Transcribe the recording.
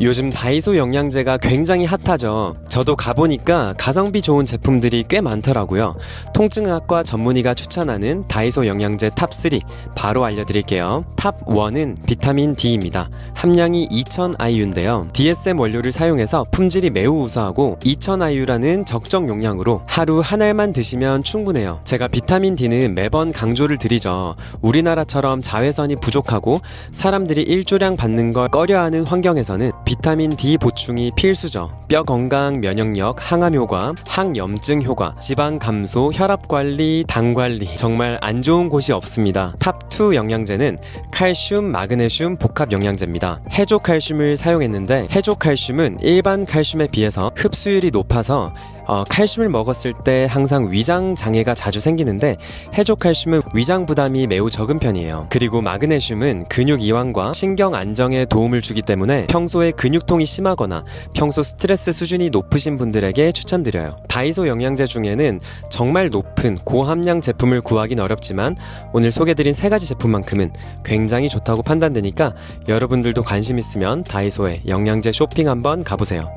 요즘 다이소 영양제가 굉장히 핫하죠. 저도 가보니까 가성비 좋은 제품들이 꽤 많더라고요. 통증의학과 전문의가 추천하는 다이소 영양제 탑3 바로 알려드릴게요. 탑1은 비타민 D입니다. 함량이 2000IU인데요. DSM 원료를 사용해서 품질이 매우 우수하고 2000IU라는 적정 용량으로 하루 한 알만 드시면 충분해요. 제가 비타민 D는 매번 강조를 드리죠. 우리나라처럼 자외선이 부족하고 사람들이 일조량 받는 걸 꺼려하는 환경에서는 비타민 D 보충이 필수죠. 뼈 건강, 면역력, 항암 효과, 항염증 효과, 지방 감소, 혈압 관리, 당 관리 정말 안 좋은 곳이 없습니다. 탑 2 영양제는 칼슘, 마그네슘 복합 영양제입니다. 해조 칼슘을 사용했는데 해조 칼슘은 일반 칼슘에 비해서 흡수율이 높아서 어, 칼슘을 먹었을 때 항상 위장 장애가 자주 생기는데 해조 칼슘은 위장 부담이 매우 적은 편이에요. 그리고 마그네슘은 근육 이완과 신경 안정에 도움을 주기 때문에 평소에 근육통이 심하거나 평소 스트레스 수준이 높으신 분들에게 추천드려요. 다이소 영양제 중에는 정말 높은 고함량 제품을 구하긴 어렵지만 오늘 소개드린 세 가지 제품만큼은 굉장히 좋다고 판단되니까 여러분들도 관심 있으면 다이소에 영양제 쇼핑 한번 가보세요.